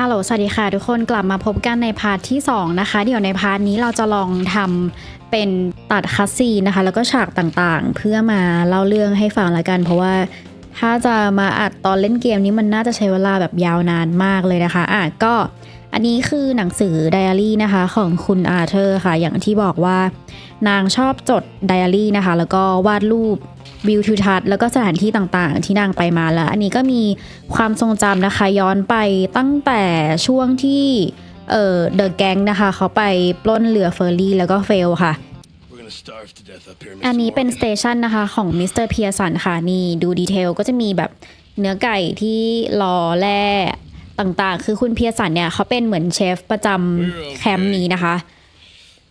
ฮัลโหล สวัสดีค่ะ ทุกคนกลับมาพบกันในพาร์ทที่ 2 นะคะ เดี๋ยวในพาร์ทนี้เราจะลองทำเป็นตัดคัสซีนะคะ แล้วก็ฉากต่างๆ เพื่อมาเล่าเรื่องให้ฟังละกัน เพราะว่าถ้าจะมาอัดตอนเล่นเกมนี้มันน่าจะใช้เวลาแบบยาวนานมากเลยนะคะ อะก็อันนี้คือหนังสือไดอารี่นะคะของคุณอาเธอร์ค่ะ อย่างที่บอกว่านางชอบจดไดอารี่นะคะ แล้วก็วาดรูป วิวทิวทัศน์แล้วก็สถานที่ต่างๆ ที่นางไปมาแล้ว อันนี้ก็มีความทรงจำนะคะย้อนไปตั้งแต่ช่วงที่เอ่อเดอะแก๊งนะคะ เขาไปปล้นเรือเฟอร์รี่แล้วก็เฟลค่ะ We're gonna starve to death up here, Mr. อันนี้เป็น Morgan. สเตชันนะคะของมิสเตอร์เพียสันค่ะนี่ดูดีเทลก็จะมีแบบเนื้อไก่ที่รอแร่ต่างๆ คือคุณเพียสันเนี่ยเขาเป็นเหมือนเชฟประจำแคมป์นี้นะคะ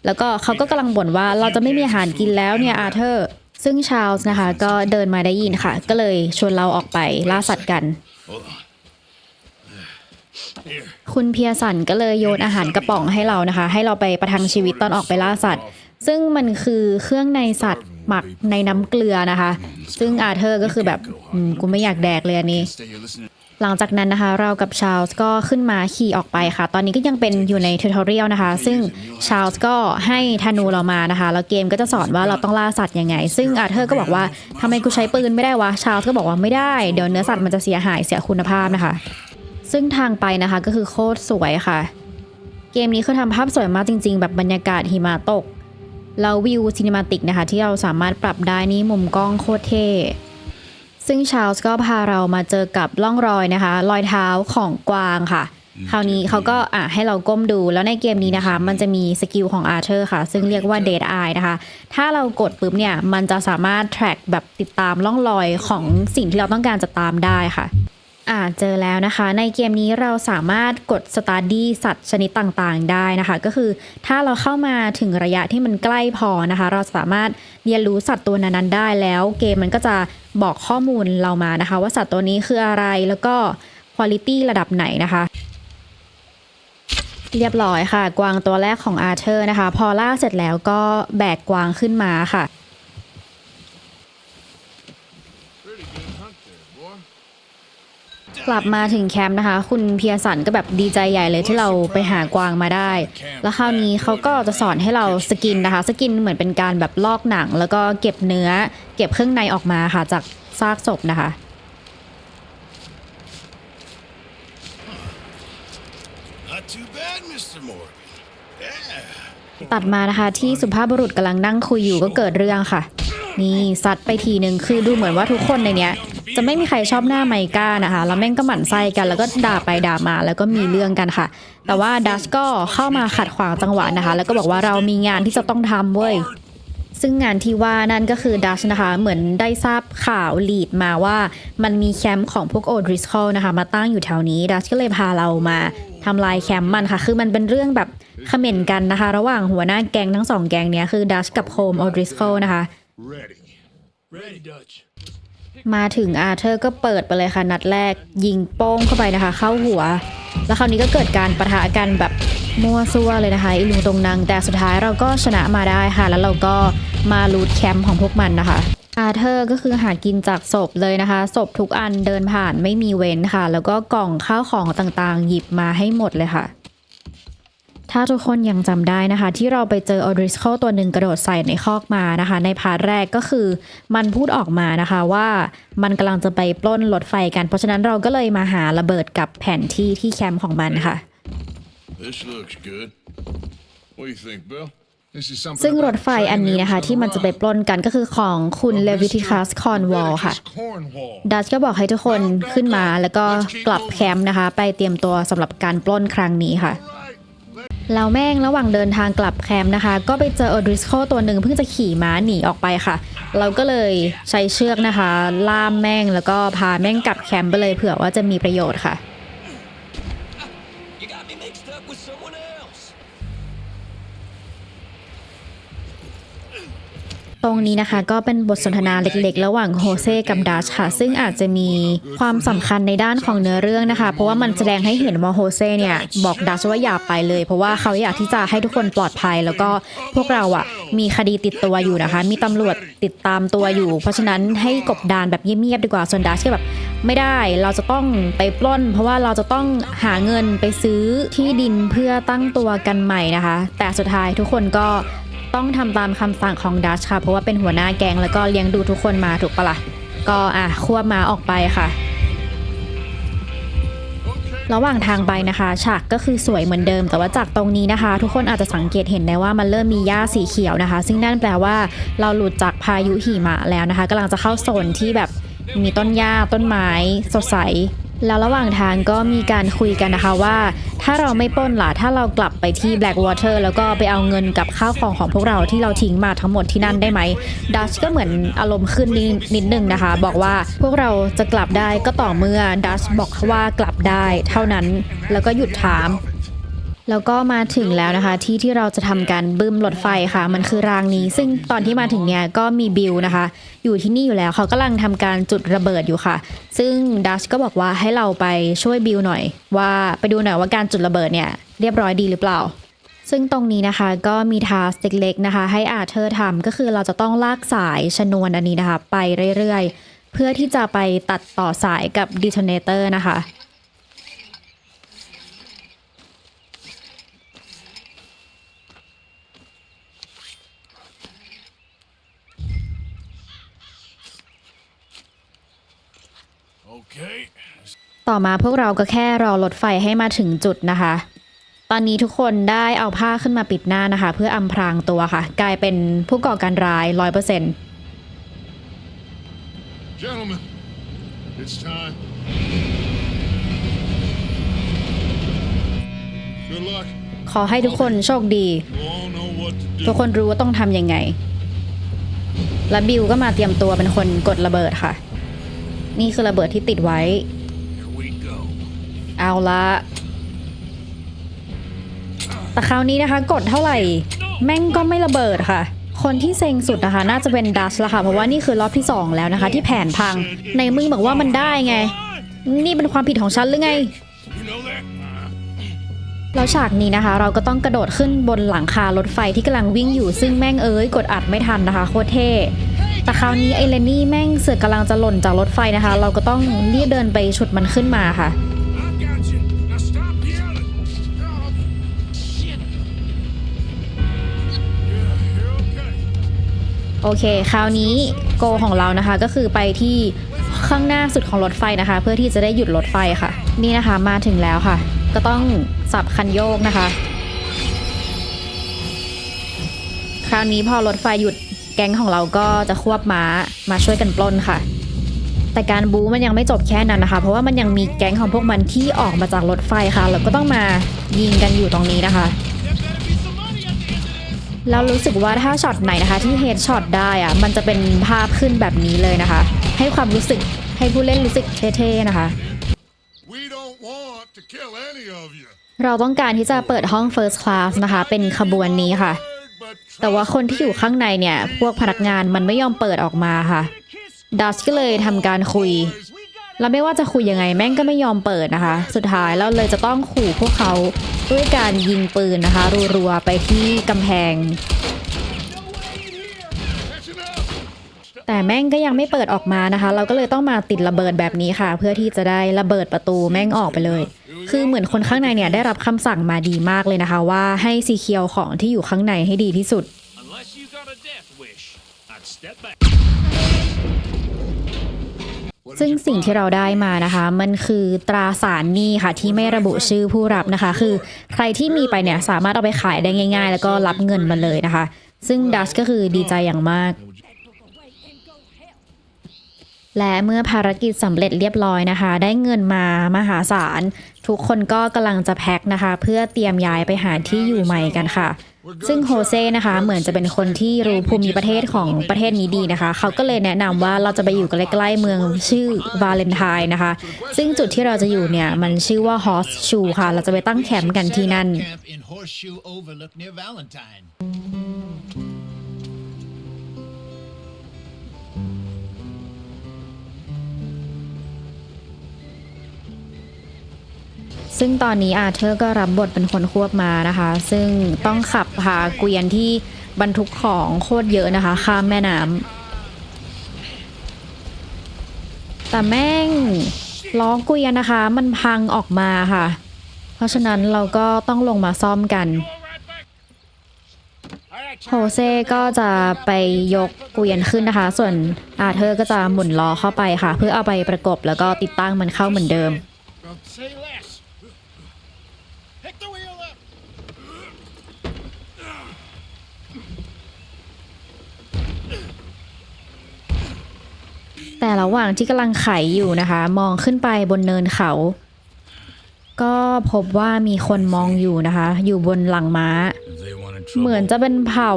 แล้วก็เขาก็กำลังบ่นว่าเราจะไม่มีอาหารกินแล้วเนี่ยอาเธอร์ ซึ่งชาร์ลส์นะคะ ก็เดินมาได้ยินค่ะ ก็เลยชวนเราออกไปล่าสัตว์กัน Hold on. Here. คุณเพียสันก็เลยโยนอาหารกระป๋องให้เรานะคะ ให้เราไปประทังชีวิตตอนออกไปล่าสัตว์ ซึ่งมันคือเครื่องในสัตว์หมักในน้ำเกลือนะคะ ซึ่งอาเธอร์ก็คือแบบอืมกูไม่อยากแดกเลยอันนี้ Stay here listening. หลังจากนั้นนะคะ เรากับชาร์ลส์ก็ขึ้นมาขี่ออกไปค่ะ ตอนนี้ก็ยังเป็นอยู่ในทูทอเรียลนะคะ ซึ่งชาร์ลส์ก็ให้ธนูเรามานะคะ แล้วเกมก็จะสอนว่าเราต้องล่าสัตว์ยังไง ซึ่งอาเธอร์ก็บอกว่าทำไมกูใช้ปืนไม่ได้วะ ชาร์ลส์ก็บอกว่าไม่ได้ เดี๋ยวเนื้อสัตว์มันจะเสียหายเสียคุณภาพนะคะ ซึ่งทางไปนะคะก็คือโคตรสวยค่ะ เกมนี้คือทำภาพสวยมากจริง ๆ แบบบรรยากาศหิมะตก แล้ววิวซินิมาติกนะคะ ที่เราสามารถปรับได้นี่มุมกล้องโคตรเท่ ซึ่งชาร์ลส์ก็พาเรามาเจอกับร่องรอยนะคะ รอยเท้าของกวางค่ะ คราวนี้เขาก็อะให้เราก้มดูแล้วในเกมนี้นะคะ มันจะมีสกิลของอาร์เธอร์ค่ะ ซึ่งเรียกว่า Dead Eye นะคะ ถ้าเรากดปุ๊บเนี่ย มันจะสามารถ track แบบติดตามร่องรอยของสิ่งที่เราต้องการจะตามได้ค่ะ อ่าเจอแล้วนะคะ ในเกมนี้เราสามารถกด study สัตว์ชนิดต่างๆ ได้นะคะ ก็คือถ้าเราเข้ามาถึงระยะที่มันใกล้พอนะคะ เราสามารถเรียนรู้สัตว์ตัวนั้นๆได้แล้ว เกมมันก็จะบอกข้อมูลเรามานะคะ ว่าสัตว์ตัวนี้คืออะไรแล้วก็ quality ระดับไหนนะคะ เรียบร้อยค่ะ กวางตัวแรกของอาร์เธอร์นะคะ พอล่าเสร็จแล้วก็แบกกวางขึ้นมาค่ะ กลับมาถึงแคมป์นะคะ คุณเพียสันก็แบบดีใจใหญ่เลยที่เราไปหากวางมาได้ แล้วคราวนี้เขาก็จะสอนให้เราสกินนะคะ สกินเหมือนเป็นการแบบลอกหนัง แล้วก็เก็บเนื้อ เก็บเครื่องในออกมาค่ะจากซากศพนะคะ Not too bad, Mr. Morgan. Yeah. ตัดมานะคะที่สุภาพบุรุษกำลังนั่งคุยอยู่ก็เกิดเรื่องค่ะ นี่ซัดไปทีหนึ่งคือดูเหมือนว่าทุกคนในเนี้ย จะไม่มีใครชอบหน้าไมก้านะคะ แล้วแม่งก็หมั่นไส้กันแล้วก็ด่าไปด่ามาแล้วก็มีเรื่องกันค่ะ แต่ว่าดัชก็เข้ามาขัดขวางจังหวะนะคะ แล้วก็บอกว่าเรามีงานที่จะต้องทำเว้ยซึ่งงานที่ว่านั่นก็คือดัชนะคะเหมือนได้ทราบข่าวลีดมาว่ามันมีแคมป์ของพวกโอดริส l นะคะ มาตั้งอยู่แถวนี้ดัชก็เลยพาเรามาทำลายแคมป์มันค่ะ คือมันเป็นเรื่องแบบเขม่นกันนะคะ ระหว่างหัวหน้าแก๊งทั้งสองแก๊งเนี้ยคือดัชกับโคมโอดริส l นะคะ Ready. Ready, Dutch. มาถึงอาเธอร์ก็เปิดไปเลยค่ะ นัดแรกยิงโป้งเข้าไปนะคะ เข้าหัว แล้วคราวนี้ก็เกิดการประทะกันแบบมั่วซั่วเลยนะคะอีลุงตรงนัง แต่สุดท้ายเราก็ชนะมาได้ค่ะ แล้วเราก็มาลูดแคมป์ของพวกมันนะคะ อาเธอร์ก็คือหากินจากศพเลยนะคะศพทุกอันเดินผ่านไม่มีเว้นค่ะ แล้วก็กล่องข้าวของต่างๆ หยิบมาให้หมดเลยค่ะ ถ้าทุกคนยังจำได้นะคะ ที่เราไปเจอออดริส l ตัวหนึ่งกระโดดใส่ในคอกมานะคะ ในพาร์ทแรกก็คือมันพูดออกมานะคะว่ามันกำลังจะไปปล้นรถไฟกัน เพราะฉะนั้นเราก็เลยมาหาระเบิดกับแผนที่ที่แคมป์ของมันค่ะ This looks good. What do you think, Bill? This is something ซึ่งรถไฟอันนี้นะคะ ที่มันจะไปปล้นกันก็คือของคุณเลวิทิคัสคอนวอลค่ะ Cornwall. ดัชก็บอกให้ทุกคนขึ้นมาแล้วก็กลับแคมป์นะคะ ไปเตรียมตัวสำหรับการปล้นครั้งนี้ค่ะ Right. แล้วแม่งระหว่างเดินทางกลับแคมป์นะคะ ก็ไปเจอออดริสโคตัวหนึ่งเพิ่งจะขี่ม้าหนีออกไปค่ะ เราก็เลยใช้เชือกนะคะ ล่ามแม่งแล้วก็พาแม่งกลับแคมป์ไปเลยเผื่อว่าจะมีประโยชน์ค่ะ ตรงนี้นะคะก็เป็นบทสนทนาเล็กๆ ระหว่างโฮเซกับดัชค่ะ ซึ่งอาจจะมีความสำคัญในด้านของเนื้อเรื่องนะคะ เพราะว่ามันแสดงให้เห็นว่าโฮเซเนี่ยบอกดัชว่าอย่าไปเลย เพราะว่าเขาอยากที่จะให้ทุกคนปลอดภัย แล้วก็พวกเราอะมีคดีติดตัวอยู่นะคะ มีตำรวจติดตามตัวอยู่ เพราะฉะนั้นให้กบดานแบบเงียบๆดีกว่าส่วนดัชก็แบบไม่ได้เราจะต้องไปปล้น เพราะว่าเราจะต้องหาเงินไปซื้อที่ดินเพื่อตั้งตัวกันใหม่นะคะ แต่สุดท้ายทุกคนก็ ต้องทำตามคำสั่งของดัชค่ะ เพราะว่าเป็นหัวหน้าแกงแล้วก็เลี้ยงดูทุกคนมาถูกปะละ่ะก็อะควบมาออกไปค่ะ ระหว่างทางไปนะคะฉากก็คือสวยเหมือนเดิม แต่ว่าจากตรงนี้นะคะ ทุกคนอาจจะสังเกตเห็นได้ว่ามันเริ่มมีหญ้าสีเขียวนะคะ ซึ่งนั่นแปลว่าเราหลุดจากพายุหิมะแล้วนะคะกำลังจะเข้าโซนที่แบบมีต้นหญ้าต้นไม้ สดใส แล้วระหว่างทางก็มีการคุยกันนะคะว่า ถ้าเราไม่ปล้นล่ะ ถ้าเรากลับไปที่ Blackwater แล้วก็ไปเอาเงินกับข้าวของของพวกเราที่เราทิ้งมาทั้งหมดที่นั่นได้ไหมดัชก็เหมือนอารมณ์ขึ้นนิดนิดนึงนะคะ บอกว่าพวกเราจะกลับได้ก็ต่อเมื่อดัชบอกว่ากลับได้ เท่านั้นแล้วก็หยุดถาม แล้วก็มาถึงแล้วนะคะ ที่ที่เราจะทำการบึ้มรถไฟค่ะ มันคือรางนี้ ซึ่งตอนที่มาถึงเนี่ยก็มีบิลนะคะ อยู่ที่นี่อยู่แล้วเขากำลังทำการจุดระเบิดอยู่ค่ะ ซึ่งดัชก็บอกว่าให้เราไปช่วยบิลหน่อย ว่าไปดูหน่อยว่าการจุดระเบิดเนี่ยเรียบร้อยดีหรือเปล่า ซึ่งตรงนี้นะคะก็มีทาสเล็กๆนะคะ ให้อาเธอร์ทำก็คือเราจะต้องลากสายชนวนอันนี้นะคะ ไปเรื่อยๆ เพื่อที่จะไปตัดต่อสายกับดีโทเนเตอร์นะคะ ต่อมาพวกเราก็แค่รอรถไฟให้มาถึงจุดนะคะ ตอนนี้ทุกคนได้เอาผ้าขึ้นมาปิดหน้านะคะ เพื่ออำพรางตัวค่ะ กลายเป็นผู้ก่อการร้ายร้อยเปอร์เซ็นต์ Gentlemen, it's time. Good luck. ขอให้ทุกคนโชคดี You all know what to ทุก do. คนรู้ว่าต้องทำยังไง และบิวก็มาเตรียมตัวเป็นคนกดระเบิดค่ะ นี่คือระเบิดที่ติดไว้ Here we go. เอาละแต่คราวนี้นะคะ กดเท่าไหร่ แม่งก็ไม่ระเบิดค่ะ คนที่เซ็งสุดนะคะ น่าจะเป็นดัชละค่ะ เพราะว่านี่คือรอบที่ 2 แล้วนะคะ ที่แผนพัง ในมึงบอกว่ามันได้ไง นี่เป็นความผิดของฉันหรือไงแล้วฉากนี้นะคะ เราก็ต้องกระโดดขึ้นบนหลังคารถไฟที่กำลังวิ่งอยู่ซึ่งแม่งเอ้ยกดอัดไม่ทันนะคะ โคตรเท่แต่คราวนี้ไอเลนนี่แม่งเสือกกำลังจะหล่นจากรถไฟนะคะ เราก็ต้องรีบเดินไปฉุดมันขึ้นมาค่ะ โอเค คราวนี้โกของเรานะคะก็คือไปที่ข้างหน้าสุดของรถไฟนะคะ เพื่อที่จะได้หยุดรถไฟค่ะ นี่นะคะมาถึงแล้วค่ะ ก็ต้องสับคันโยกนะคะ คราวนี้พอรถไฟหยุดแก๊งของเราก็จะควบม้ามาช่วยกันปล้นค่ะ แต่การบู๊มันยังไม่จบแค่นั้นนะคะ เพราะว่ามันยังมีแก๊งของพวกมันที่ออกมาจากรถไฟค่ะแล้วก็ต้องมายิงกันอยู่ตรงนี้นะคะ แล้วรู้สึกว่าถ้าช็อตไหนนะคะ ที่เฮดช็อตได้อะมันจะเป็นภาพขึ้นแบบนี้เลยนะคะ ให้ความรู้สึกให้ผู้เล่นรู้สึกเท่ๆนะคะ We don't want to kill any of you. เราต้องการที่จะเปิดห้อง First Class นะคะ เป็นขบวนนี้ค่ะ But แต่ว่าคนที่อยู่ข้างในเนี่ย พวกพนักงานมันไม่ยอมเปิดออกมาค่ะดัชก็เลยทำการคุย แล้วไม่ว่าจะคุยยังไงแม่งก็ไม่ยอมเปิดนะคะ สุดท้ายเราเลยจะต้องขู่พวกเขาด้วยการยิงปืนนะคะ รัวๆไปที่กำแพง แต่แม่งก็ยังไม่เปิดออกมานะคะ เราก็เลยต้องมาติดระเบิดแบบนี้ค่ะ เพื่อที่จะได้ระเบิดประตูแม่งออกไปเลย คือเหมือนคนข้างในเนี่ยได้รับคำสั่งมาดีมากเลยนะคะ ว่าให้ซีเคียวของที่อยู่ข้างในให้ดีที่สุด Unless you got a death wish, I'd step back. ซึ่งสิ่งที่เราได้มานะคะ มันคือตราสารหนี้ค่ะที่ไม่ระบุชื่อผู้รับนะคะ คือใครที่มีไปเนี่ยสามารถเอาไปขายได้ง่าย ๆ แล้วก็รับเงินมาเลยนะคะ ซึ่งดัชก็คือดีใจอย่างมาก และเมื่อภารกิจสำเร็จเรียบร้อยนะคะ ได้เงินมามหาศาลทุกคนก็กำลังจะแพ็คนะคะ เพื่อเตรียมย้ายไปหาที่อยู่ใหม่กันค่ะ ซึ่งโฮเซ่นะคะเหมือนจะเป็นคนที่รู้ภูมิประเทศของประเทศนี้ดีนะคะ เขาก็เลยแนะนำว่าเราจะไปอยู่ใกล้ๆเมืองชื่อวาเลนไทน์นะคะ ซึ่งจุดที่เราจะอยู่เนี่ยมันชื่อว่าฮอสชูค่ะ เราจะไปตั้งแคมป์กันที่นั่น ซึ่งตอนนี้อาเธอร์ก็รับบทเป็นคนควบมานะคะ ซึ่งต้องขับพาเกวียนที่บรรทุกของโคตรเยอะนะคะ ข้ามแม่น้ำแต่แม่งล้อเกวียนนะคะ มันพังออกมาค่ะ เพราะฉะนั้นเราก็ต้องลงมาซ่อมกันโฮเซ่ก็จะไปยกเกวียนขึ้นนะคะ ส่วนอาเธอร์ก็จะหมุนล้อเข้าไปค่ะ เพื่อเอาไปประกบแล้วก็ติดตั้งมันเข้าเหมือนเดิม แต่ระหว่างที่กำลังไขอยู่นะคะ มองขึ้นไปบนเนินเขา ก็พบว่ามีคนมองอยู่นะคะ อยู่บนหลังม้า เหมือนจะเป็นเผ่า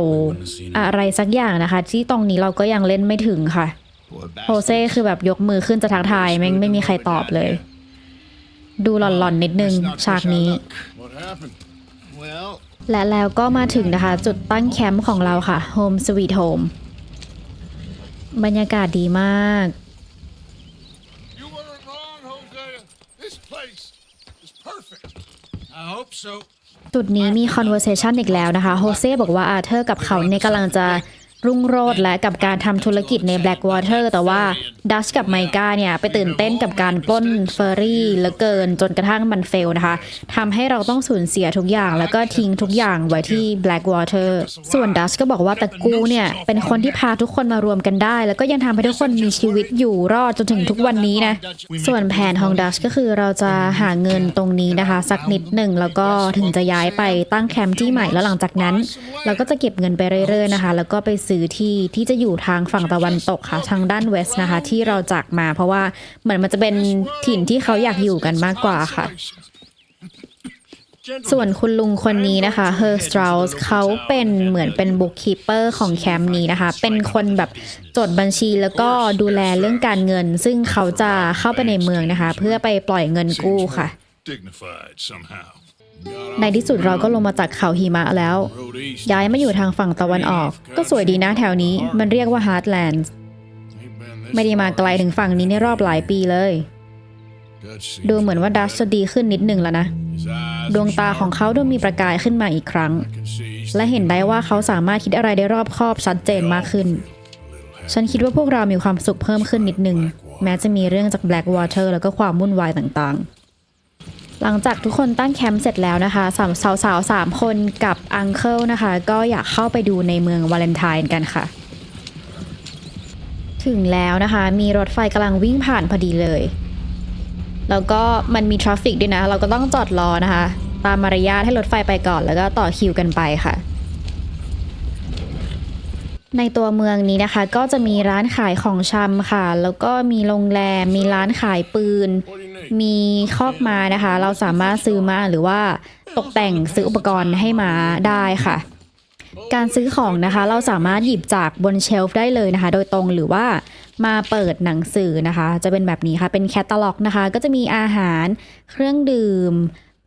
อะไรสักอย่างนะคะ ที่ตรงนี้เราก็ยังเล่นไม่ถึงค่ะโฮเซ่คือแบบยกมือขึ้นจะทักทายแม่งไม่มีใครตอบเลย ดูหลอนๆนิดนึงฉากนี้ และแล้วก็มาถึงนะคะ จุดตั้งแคมป์ของเราค่ะ Home Sweet Home บรรยากาศดีมาก You weren't wrong, Hosea. This place is perfect. I hope so. จุดนี้มี conversation อีกแล้วนะคะ โฮเซ่บอกว่าอาเธอร์กับเขาเนี่ยกำลังจะ รุ่งโรจน์และกับการทำธุรกิจใน Blackwater แต่ว่าดัชกับไมกาเนี่ย ไปตื่นเต้นกับการปล้นเฟอร์รี่เหลือเกินจนกระทั่งมันเฟลนะคะทำให้เราต้องสูญเสียทุกอย่าง แล้วก็ทิ้งทุกอย่างไว้ที่ Blackwater ส่วนดัชก็บอกว่าต่กูเนี่ย เป็นคนที่พาทุกคนมารวมกันได้ แล้วก็ยังทำให้ทุกคนมีชีวิตอยู่รอดจนถึงทุกวันนี้นะ ส่วนแผนของดัชก็คือเราจะหาเงินตรงนี้นะคะ สักนิดหนึ่งแล้วก็ถึงจะย้ายไปตั้งแคมป์ที่ใหม่แล้วหลังจากนั้น เราก็จะเก็บเงินไปเรื่อยๆนะคะ แล้วก็ไปซอที่ที่จะอยู่ทางฝั่งตะวันตกค่ะ ทางด้านเวสต์นะคะ ที่เราจากมา เพราะว่าเหมือนมันจะเป็นถิ่นที่เขาอยากอยู่กันมากกว่าค่ะ ส่วนคุณลุงคนนี้นะคะเฮอร์สตร u สเขาเป็นเหมือนเป็นบุ๊กคีเปอร์ของแคมป์นี้นะคะ เป็นคนแบบจดบัญชีแล้วก็ดูแลเรื่องการเงิน ซึ่งเขาจะเข้าไปในเมืองนะคะ เพื่อไปปล่อยเงินกู้ค่ะ Dignified somehow. ในที่สุดเราก็ลงมาจากเขาหิมะแล้ว ย้ายมาอยู่ทางฝั่งตะวันออก ก็สวยดีนะแถวนี้มันเรียกว่าฮาร์ l แลนด์ไม่ได้มาไกลถึงฝั่งนี้ในรอบหลายปีเลย ดูเหมือนว่าดัชจะดีขึ้นนิดหนึ่งแล้วนะ ดวงตาของเขาดูมีประกายขึ้นมาอีกครั้ง และเห็นได้ว่าเขาสามารถคิดอะไรได้รอบคอบชัดเจนมากขึ้น ฉันคิดว่าพวกเรามีความสุขเพิ่มขึ้นนิดหนึ่งแม้จะมีเรื่องจาก Blackwater แล้วก็ความวุ่นวายต่างๆ หลังจากทุกคนตั้งแคมป์เสร็จแล้วนะคะสามสาวๆสามคนกับอังเคิลนะคะ ก็อยากเข้าไปดูในเมืองวาเลนไทน์กันค่ะ ถึงแล้วนะคะ มีรถไฟกำลังวิ่งผ่านพอดีเลย แล้วก็มันมีทราฟฟิกด้วยนะ เราก็ต้องจอดรอนะคะ ตามมารยาทให้รถไฟไปก่อน แล้วก็ต่อคิวกันไปค่ะ ในตัวเมืองนี้นะคะ ก็จะมีร้านขายของชำค่ะ แล้วก็มีโรงแรม มีร้านขายปืน มีคอกม้านะคะ เราสามารถซื้อม้าหรือว่าตกแต่งซื้ออุปกรณ์ให้ม้าได้ค่ะ การซื้อของนะคะ เราสามารถหยิบจากบนเชลฟ์ได้เลยนะคะ โดยตรงหรือว่ามาเปิดหนังสือนะคะ จะเป็นแบบนี้ค่ะ เป็นแคตตาล็อกนะคะ ก็จะมีอาหารเครื่องดื่ม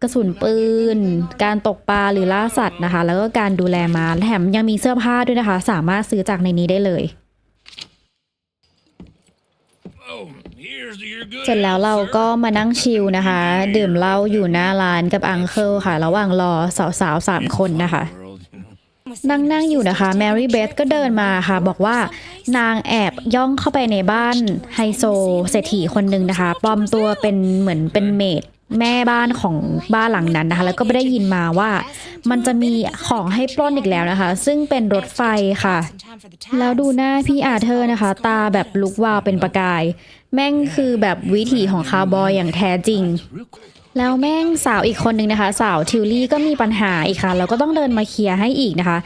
กระสุนปืน การตกปลาหรือล่าสัตว์นะคะ แล้วก็การดูแลม้าแถมยังมีเสื้อผ้าด้วยนะคะ สามารถซื้อจากในนี้ได้เลย Oh, here's to your good เสร็จแล้วเราก็มานั่งชิลนะคะ ดื่มเหล้าอยู่หน้าร้านกับอังเคิลค่ะ ระหว่างรอสาวๆสามคนนะคะ นั่งนั่งอยู่นะคะแมรี่เบธก็เดินมาค่ะ บอกว่านางแอบย่องเข้าไปในบ้านไฮโซเศรษฐีคนหนึ่งนะคะปลอมตัวเป็นเหมือนเป็นเมดแม่บ้านของบ้านหลังนั้นนะคะ แล้วก็ไม่ได้ยินมาว่ามันจะมีของให้ปล้นอีกแล้วนะคะ ซึ่งเป็นรถไฟค่ะ แล้วดูหน้าพี่อาเธอร์นะคะ ตาแบบลุกวาวเป็นประกาย แม่งคือแบบวิถีของคาวบอยอย่างแท้จริง แล้วแม่งสาวอีกคนนึงนะคะ สาวทิวลี่ก็มีปัญหาอีกค่ะเราก็ต้องเดินมาเคลียร์ให้อีกนะคะ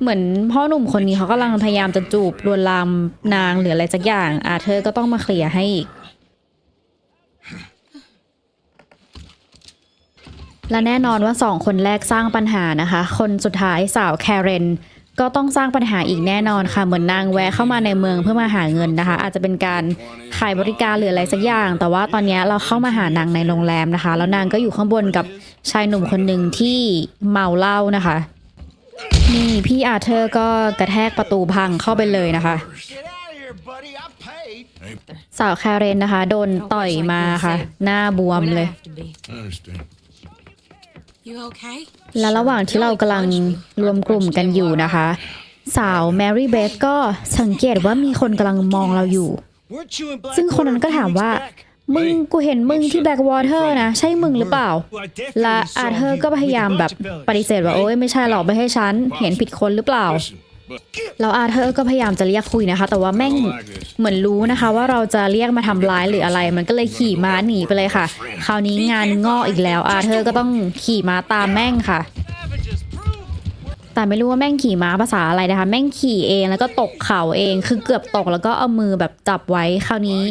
เหมือนพ่อหนุ่มคนนี้เขากำลังพยายามจะจูบลวนลามนางหรืออะไรสักอย่าง อาเธอร์ก็ต้องมาเคลียร์ให้อีก และแน่นอนว่าสองคนแรกสร้างปัญหานะคะ คนสุดท้ายสาวแคเรน ก็ต้องสร้างปัญหาอีกแน่นอนค่ะ เหมือนนางแวะเข้ามาในเมืองเพื่อมาหาเงินนะคะ อาจจะเป็นการขายบริการหรืออะไรสักอย่าง แต่ว่าตอนนี้เราเข้ามาหานางในโรงแรมนะคะ แล้วนางก็อยู่ข้างบนกับชายหนุ่มคนหนึ่งที่เมาเหล้านะคะ นี่พี่อาเธอร์ก็กระแทกประตูพังเข้าไปเลยนะคะ Get out of here, buddy. I paid. สาวแคเรนนะคะ โดนต่อยมาค่ะ หน้าบวมเลย I understand. You okay? และระหว่างที่เรากำลังรวมกลุ่มกันอยู่นะคะ สาวแมรี่เบธก็สังเกตว่ามีคนกำลังมองเราอยู่ Weren't you in ซึ่งคนนั้น Blackwater ก็ a ถาม few ว่า weeks back? มึงกูเห็นมึงที่แบล็กวอเตอร์นะ ใช่มึงหรือเปล่า Well, I definitely และ saw อาเธอร์ you ก็พยายาม with a แบบ bunch of fellas, ปฏิเสธว่า right? โอ้ยไม่ใช่หรอกไม่ให้ฉัน เห็นผิดคนหรือเปล่า Listen, but แล้วอาเธอร์ก็พยายามจะเรียกคุยนะคะ แต่ว่าแม่งเหมือนรู้นะคะ ว่าเราจะเรียกมาทำร้ายหรืออะไร มันก็เลยขี่ม้าหนีไปเลยค่ะ คราวนี้งานงอกอีกแล้ว อาเธอร์ก็ต้องขี่ม้าตามแม่งค่ะ แต่ไม่รู้ว่าแม่งขี่ม้าภาษาอะไรนะคะ แม่งขี่เองแล้วก็ตกเขาเองคือเกือบตกแล้วก็เอามือแบบจับไว้ คราวนี้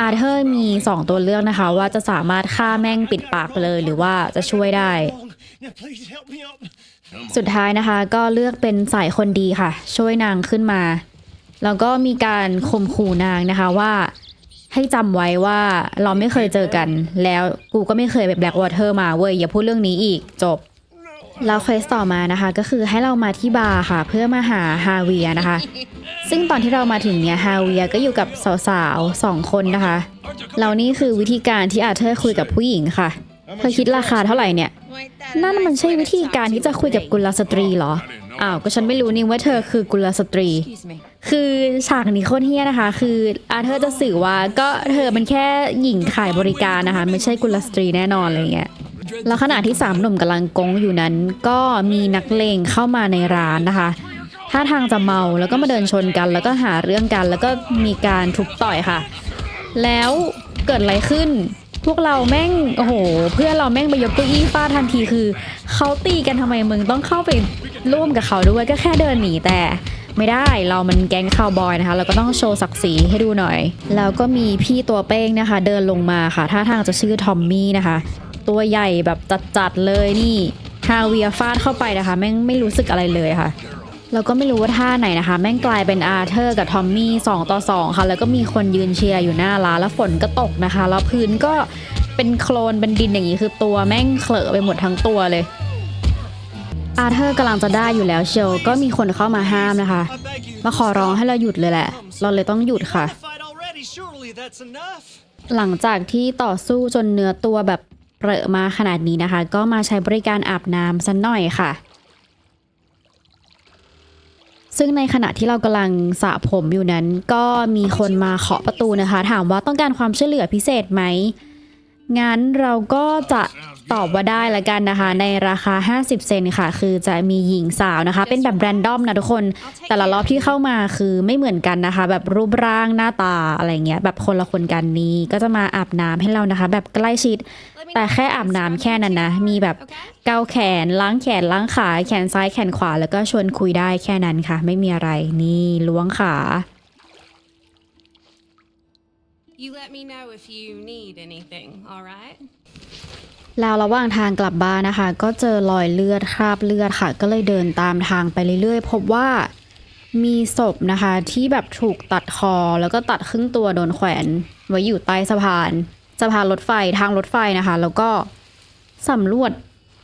อาเธอร์มี 2 ตัวเลือกนะคะ ว่าจะสามารถฆ่าแม่งปิดปากไปเลย หรือว่าจะช่วยได้ สุดท้ายนะคะก็เลือกเป็นสายคนดีค่ะ ช่วยนางขึ้นมา แล้วก็มีการข่มขู่นางนะคะว่า ให้จำไว้ว่าเราไม่เคยเจอกัน แล้วกูก็ไม่เคยไปแบล็กวอเตอร์มาเว้ยอย่าพูดเรื่องนี้อีกจบแล้วเควสต่อมานะคะก็คือให้เรามาที่บาร์ค่ะ เพื่อมาหาฮาเวียนะคะ ซึ่งตอนที่เรามาถึงเนี่ยฮาเวียก็อยู่กับสาวๆสองคนนะคะแล้วนี่คือวิธีการที่อาเธอร์คุยกับผู้หญิงค่ะเธอคิดราคาเท่าไหร่เนี่ย นั่นมันใช่วิธีการที่จะคุยกับกุลสตรีเหรอ อ้าว ก็ฉันไม่รู้นี่ว่าเธอคือกุลสตรี คือฉากนี้โคตรเฮี้ยนะคะ คืออาเธอจะสื่อว่าก็เธอเป็นแค่หญิงขายบริการนะคะ ไม่ใช่กุลสตรีแน่นอนอะไรเงี้ย แล้วขณะที่สามหนุ่มกำลังกงอยู่นั้น ก็มีนักเลงเข้ามาในร้านนะคะ ท่าทางจะเมาแล้วก็มาเดินชนกัน แล้วก็หาเรื่องกัน แล้วก็มีการทุบต่อยค่ะ แล้วเกิดอะไรขึ้น พวกเราแม่งโอ้โห เพื่อนเราแม่งไปยกเก้าอี้ฟาดทันทีคือเขาตีกันทำไมมึงต้องเข้าไปร่วมกับเขาด้วยก็แค่เดินหนีแต่ไม่ได้เรามันแก๊งคาวบอยนะคะ เราก็ต้องโชว์ศักดิ์ศรีให้ดูหน่อย แล้วก็มีพี่ตัวเป้งนะคะ เดินลงมาค่ะท่าทางจะชื่อทอมมี่นะคะ ตัวใหญ่แบบจัดๆเลยนี่ฮาเวียฟาดเข้าไปนะคะ แม่งไม่รู้สึกอะไรเลยค่ะ แล้วก็ไม่รู้ว่าท่าไหนนะคะ แม่งกลายเป็นอาเธอร์กับทอมมี่2ต่อ 2 ค่ะ แล้วก็มีคนยืนเชียร์อยู่หน้าร้านแล้วฝนก็ตกนะคะ แล้วพื้นก็เป็นโคลนเป็นดินอย่างนี้คือตัวแม่งเขลอะไปหมดทั้งตัวเลย อาเธอร์กำลังจะได้อยู่แล้วเชียวก็มีคนเข้ามาห้ามนะคะ มาขอร้องให้เราหยุดเลยแหละ เราเลยต้องหยุดค่ะ หลังจากที่ต่อสู้จนเนื้อตัวแบบเปรอะมาขนาดนี้นะคะ ก็มาใช้บริการอาบน้ำสันหน่อยค่ะ ซึ่งในขณะที่เรากำลังสระผมอยู่นั้น ก็มีคนมาเคาะประตูนะคะ ถามว่าต้องการความช่วยเหลือพิเศษไหมงั้นเราก็จะ ตอบว่าได้ละกันนะคะ ในราคา 50 เซนค่ะ คือจะมีหญิงสาวนะคะ เป็นแบบแรนดอมนะทุกคน แต่ละรอบที่เข้ามาคือไม่เหมือนกันนะคะ แบบรูปร่างหน้าตาอะไรเงี้ยแบบคนละคนกันนี้ก็จะมาอาบน้ำให้เรานะคะ แบบใกล้ชิด แต่แค่อาบน้ำแค่นั้นนะ มีแบบเกาแขนล้างแขนล้างขาแขนซ้ายแขนขวาแล้วก็ชวนคุยได้แค่นั้นค่ะ ไม่มีอะไรนี่ล้วงขา You let me know if you need anything, all right? แล้วระหว่างทางกลับบ้านนะคะ ก็เจอรอยเลือดคราบเลือดค่ะ ก็เลยเดินตามทางไปเรื่อยๆ พบว่ามีศพนะคะที่แบบถูกตัดคอแล้วก็ตัดครึ่งตัวโดนแขวนไว้อยู่ใต้สะพาน สะพานรถไฟทางรถไฟนะคะ แล้วก็สำรวจ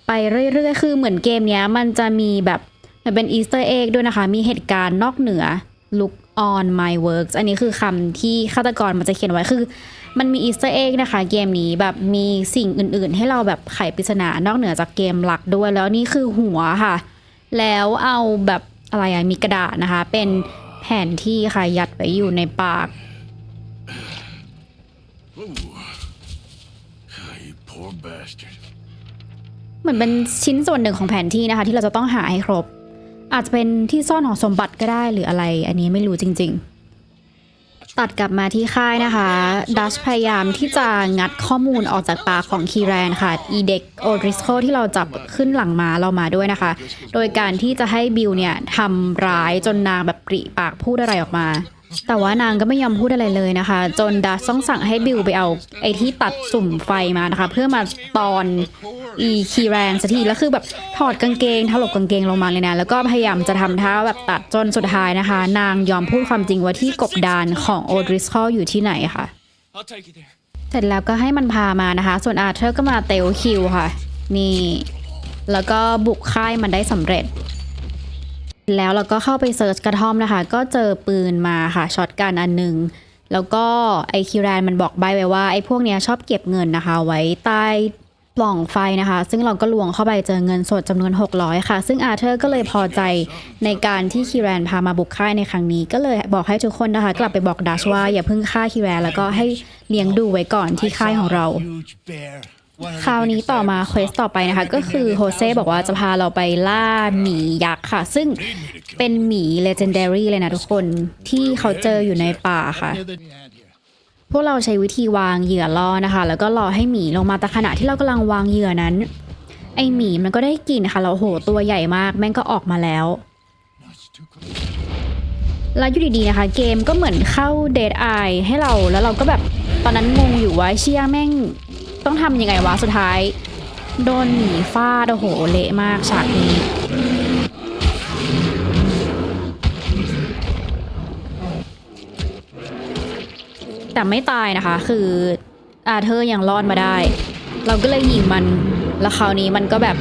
ไปเรื่อยๆ คือเหมือนเกมนี้มันจะมีแบบมันเป็นอีสเตอร์เอ็กด้วยนะคะ มีเหตุการณ์นอกเหนือ look on my works อันนี้คือคำที่ฆาตกรมันจะเขียนไว้คือ มันมีอีสเตอร์เอ็กนะคะเกมนี้แบบมีสิ่งอื่น ๆ ให้เราแบบไขปริศนานอกเหนือจากเกมหลักด้วย แล้วนี่คือหัวค่ะ แล้วเอาแบบอะไรอะมีกระดาษนะคะ เป็นแผนที่ค่ะยัดไว้อยู่ในปาก you poor bastard. เหมือนเป็นชิ้นส่วนหนึ่งของแผนที่นะคะ ที่เราจะต้องหาให้ครบ อาจจะเป็นที่ซ่อนของสมบัติก็ได้หรืออะไร อันนี้ไม่รู้จริง ๆ ตัดกลับมาที่ค่ายนะคะ ดัชพยายามที่จะงัดข้อมูลออกจากปากของคีแรนค่ะ อีเด็กโอดริสโคที่เราจับขึ้นหลังมาเรามาด้วยนะคะ โดยการที่จะให้บิลเนี่ยทำร้ายจนนางแบบปริปากพูดอะไรออกมา แต่ว่านางก็ไม่ยอมพูดอะไรเลยนะคะ จนดัชต้องสั่งให้บิลไปเอา ไอ้ที่ตัดสุ่มไฟมานะคะ เพื่อมาตอนอีคีแรนสักทีแล้วคือแบบถอดกางเกงถลกกางเกงลงมาเลยนะ แล้วก็พยายามจะทำท่าแบบตัดจนสุดท้ายนะคะ นางยอมพูดความจริงว่าที่กบดานของโอดริสคอลอยู่ที่ไหนค่ะ I'll take you there. เสร็จแล้วก็ให้มันพามานะคะ ส่วนอาเธอร์ก็มาเตลคิวค่ะ นี่ แล้วก็บุกค่ายมันได้สำเร็จ แล้วเราก็เข้าไปเซิร์ชกระท่อมนะคะ ก็เจอปืนมาค่ะช็อตกันอันหนึ่งแล้วก็ไอคิวแรนมันบอกใบไว้ว่าไอพวกเนี้ยชอบเก็บเงินนะคะ ไว้ใต้ปล่องไฟนะคะ ซึ่งเราก็ลวงเข้าไปเจอเงินสดจำนวน 600 ค่ะ ซึ่งอาเธอร์ก็เลยพอใจในการที่คีแรนพามาบุกค่ายในครั้งนี้ ก็เลยบอกให้ทุกคนนะคะ กลับไปบอกดัชว่าอย่าเพิ่งฆ่าคีแรนแล้วก็ให้เลี้ยงดูไว้ก่อนที่ค่ายของเรา คราวนี้ต่อมาเควสต่อไปนะคะ ก็คือโฮเซ่บอกว่าจะพาเราไปล่าหมียักษ์ค่ะ ซึ่งเป็นหมีเลเจนดารีเลยนะทุกคนที่เขาเจออยู่ในป่าค่ะ พวกเราใช้วิธีวางเหยื่อล่อนะคะ แล้วก็รอให้หมีลงมาแต่ขณะที่เรากำลังวางเหยื่อนั้น ไอหมีมันก็ได้กลิ่นค่ะแล้วโหตัวใหญ่มากแม่งก็ออกมาแล้วแล้วอยู่ดีๆนะคะ เกมก็เหมือนเข้าเดทไอให้เราแล้วเราก็แบบตอนนั้นงงอยู่ว่าเชี่ยแม่ง ต้องทำยังไงวะสุดท้าย โดนหมีฟาดโอ้โหเละมากฉากนี้ แต่ไม่ตายนะคะ คืออาเธอยังรอดมาได้ เราก็เลยยิงมัน แล้วคราวนี้มันก็แบบ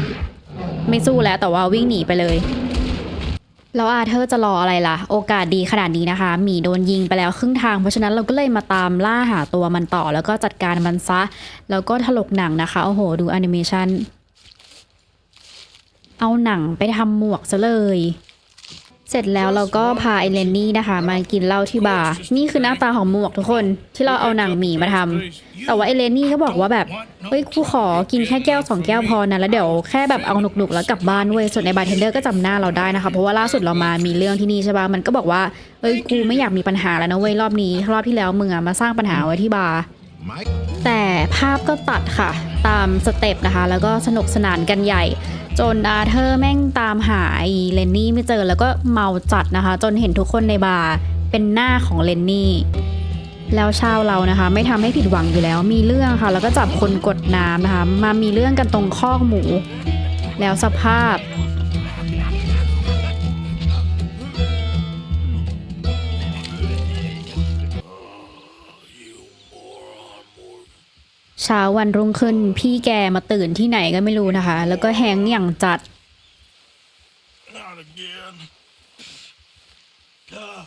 ไม่สู้แล้วแต่ว่าวิ่งหนีไปเลย แล้วอาเธอร์จะรออะไรล่ะ โอกาสดีขนาดนี้นะคะ หมีโดนยิงไปแล้วครึ่งทาง เพราะฉะนั้นเราก็เลยมาตามล่าหาตัวมันต่อ แล้วก็จัดการมันซะ แล้วก็ถลกหนังนะคะ โอ้โห ดูแอนิเมชันเอาหนังไปทำหมวกซะเลย สร็จแล้วเราก็พาไอเลนนี่นะคะ มากินเหล้าที่บาร์ นี่คือหน้าตาของหมวกทุกคนที่เราเอาหนังหมีมาทำแต่ว่าไอเลนนี่ก็บอกว่าแบบ เฮ้ยกูขอกินแค่แก้วสองแก้วพอนะ แล้วเดี๋ยวแค่แบบเอาหนุกๆแล้วกลับบ้านเว้ยส่วนในบาร์เทนเดอร์ก็จำหน้าเราได้นะคะ เพราะว่าล่าสุดเรามามีเรื่องที่นี่ใช่ปะมันก็บอกว่า เฮ้ยกูไม่อยากมีปัญหาแล้วนะเว้ยรอบนี้ รอบที่แล้วมึงอะมาสร้างปัญหาไว้ที่บาร์แต่ภาพก็ตัดค่ะ ตามสเต็ปนะคะ แล้วก็สนุกสนานกันใหญ่ จนอาเธอร์แม่งตามหาไอ้เลนนี่ไม่เจอแล้วก็เมาจัดนะคะ จนเห็นทุกคนในบาร์เป็นหน้าของเลนนี่แล้วชาวเรานะคะ ไม่ทำให้ผิดหวังอยู่แล้ว มีเรื่องค่ะ แล้วก็จับคนกดน้ำนะคะ มามีเรื่องกันตรงคอกหมู แล้วสภาพ เช้าวันรุ่งขึ้น พี่แกมาตื่นที่ไหนก็ไม่รู้นะคะ แล้วก็แฮงอย่างจัด Not again. Uh,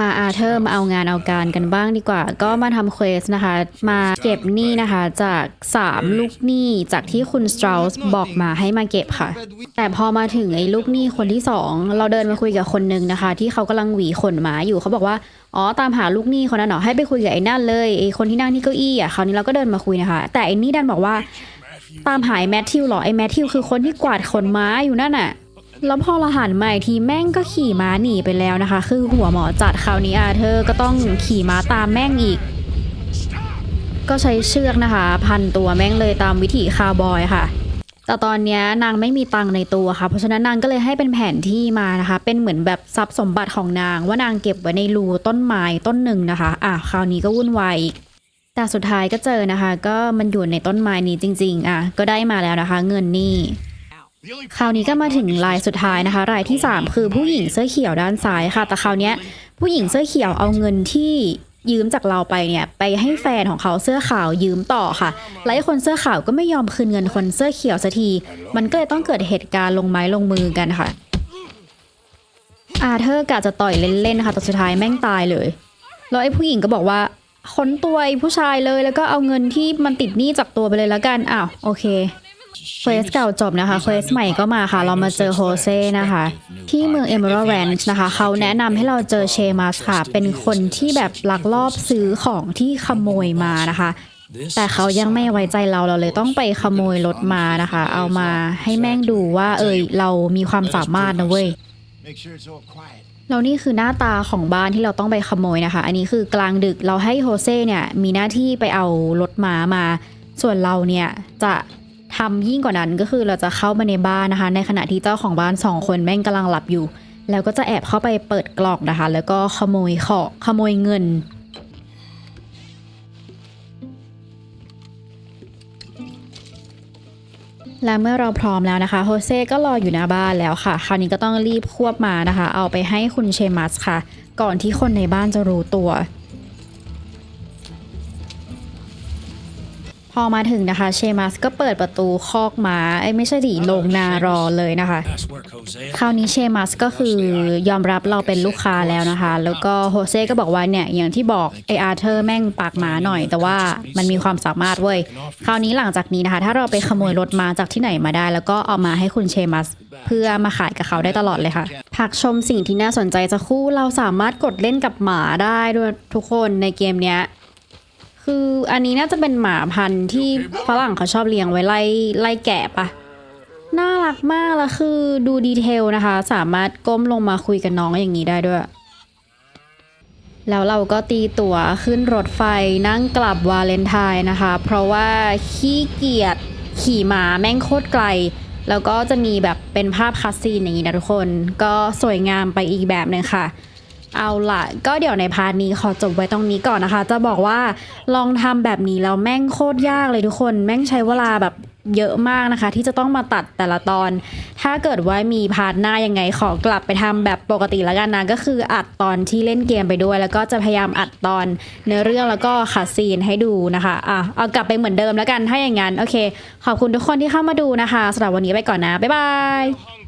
มาอาเธอร์มาเอางานเอาการกันบ้างดีกว่า ก็มาทำเควสนะคะ มาเก็บหนี้นะคะจาก 3 ลูกหนี้จากที่คุณสตร u สบอกมาให้มาเก็บค่ะ แต่พอมาถึงไอ้ลูกหนี้คนที่ 2 เราเดินมาคุยกับคนนึงนะคะ ที่เขากำลังหวีขนหมาอยู่เขาบอกว่าอ๋อตามหาลูกหนี้คนนั้นเหรอให้ไปคุยกับไอ้นั่นเลยไอ้คนที่นั่งที่เก้าอี้อะคราวนี้เราก็เดินมาคุยนะคะ แต่ไอ้นี่ดันบอกว่า ตามหายแมทธิวเหรอไอ้แมทธิวคือคนที่กวาดขนม้าอยู่นั่นน่ะ แล้วพอเราหันมาอีกทีแม่งก็ขี่ม้าหนีไปแล้วนะคะ คือหัวหมอจัดคราวนี้อาเธอร์ก็ต้องขี่ม้าตามแม่งอีก ก็ใช้เชือกนะคะ พันตัวแม่งเลยตามวิถีคาวบอยค่ะ แต่ตอนนี้นางไม่มีตังในตัวค่ะ เพราะฉะนั้นนางก็เลยให้เป็นแผนที่มานะคะ เป็นเหมือนแบบทรัพย์สมบัติของนาง ว่านางเก็บไว้ในรูต้นไม้ต้นหนึ่งนะคะ อะคราวนี้ก็วุ่นวายอีกแต่สุดท้ายก็เจอนะคะ ก็มันอยู่ในต้นไม้นี้จริง ๆ อะ ก็ได้มาแล้วนะคะ เงินนี่ คราวนี้ก็มาถึงรายสุดท้ายนะคะรายที่ 3 คือผู้หญิงเสื้อเขียวด้านซ้ายค่ะ แต่คราวนี้ผู้หญิงเสื้อเขียวเอาเงินที่ยืมจากเราไปเนี่ย ไปให้แฟนของเขาเสื้อขาวยืมต่อค่ะและไอ้คนเสื้อขาวก็ไม่ยอมคืนเงินคนเสื้อเขียวสักที มันก็เลยต้องเกิดเหตุการณ์ลงไม้ลงมือกันค่ะ อาเธอร์กะจะต่อยเล่นๆค่ะแต่สุดท้ายแม่งตายเลยแล้วไอ้ผู้หญิงก็บอกว่าค้นตัวไอ้ผู้ชายเลยแล้วก็เอาเงินที่มันติดหนี้จากตัวไปเลยแล้วกันอ้าวโอเค เควสเก่าจบนะคะเควสใหม่ก็มาค่ะ เรามาเจอโฮเซ่นะคะ ที่เมือง Emerald Ranch นะคะ เขาแนะนำให้เราเจอเชมัสค่ะ เป็นคนที่แบบลักลอบซื้อของที่ขโมยมานะคะ แต่เขายังไม่ไว้ใจเราเราเลยต้องไปขโมยรถมานะคะ เอามาให้แม่งดูว่า เอยเรามีความสามารถนะเว้ย Make sure it's all quiet. แล้วนี่คือหน้าตาของบ้านที่เราต้องไปขโมยนะคะ อันนี้คือกลางดึกเราให้โฮเซ่เนี่ยมีหน้าที่ไปเอารถม้ามา ส่วนเราเนี่ยจะ ทำยิ่งกว่านั้นก็คือเราจะเข้ามาในบ้านนะคะ ในขณะที่เจ้าของบ้านสองคนแม่งกำลังหลับอยู่ แล้วก็จะแอบเข้าไปเปิดกล่องนะคะ แล้วก็ขโมยของขโมยเงินและเมื่อเราพร้อมแล้วนะคะโฮเซ่ก็รออยู่หน้าบ้านแล้วค่ะ คราวนี้ก็ต้องรีบควบมานะคะ เอาไปให้คุณเชมัสค่ะ ก่อนที่คนในบ้านจะรู้ตัว พพอมาถึงนะคะเชมัสก็เปิดประตูคอกม้าไอ้ยไม่ใช่ดิโรงนารอเลยนะคะ Nice work, Hosea. คราวนี้เชมัสก็คือยอมรับเราเป็นลูกค้าแล้วนะคะ แล้วก็โฮเซ่ก็บอกว่าเนี่ยอย่างที่บอกไออาร์เธอร์แม่งปากหมาหน่อย แต่ว่ามันมีความสามารถเว้ย คราวนี้หลังจากนี้นะคะ ถ้าเราไปขโมยรถมาจากที่ไหนมาได้ แล้วก็เอามาให้คุณเชมัสเพื่อมาขายกับเขาได้ตลอดเลยค่ะพักชมสิ่งที่น่าสนใจจะครู่เราสามารถกดเล่นกับหมาได้ด้วยทุกคนในเกมเนี้ย คืออันนี้น่าจะเป็นหมาพันธุ์ที่ฝรั่งเขาชอบเลี้ยงไว้ไล่ไล่แกะปะน่ารักมากแล้วคือดูดีเทลนะคะ สามารถก้มลงมาคุยกับน้องอย่างนี้ได้ด้วย แล้วเราก็ตีตั๋วขึ้นรถไฟนั่งกลับวาเลนไทน์นะคะ เพราะว่าขี้เกียจขี่ม้าแม่งโคตรไกล แล้วก็จะมีแบบเป็นภาพคัสซีนอย่างนี้นะทุกคน ก็สวยงามไปอีกแบบหนึ่งค่ะ เอาล่ะก็เดี๋ยวในพาร์ทนี้ขอจบไว้ตรงนี้ก่อนนะคะ จะบอกว่าลองทำแบบนี้แล้วแม่งโคตรยากเลยทุกคน แม่งใช้เวลาแบบเยอะมากนะคะ ที่จะต้องมาตัดแต่ละตอน ถ้าเกิดว่ามีพาร์ทหน้ายังไงขอกลับไปทำแบบปกติแล้วกันนะ ก็คืออัดตอนที่เล่นเกมไปด้วย แล้วก็จะพยายามอัดตอนเนื้อเรื่องแล้วก็คัดซีนให้ดูนะคะอะเอากลับไปเหมือนเดิมแล้วกันถ้าอย่างนั้นโอเค ขอบคุณทุกคนที่เข้ามาดูนะคะสำหรับวันนี้ไปก่อนนะบ๊ายบาย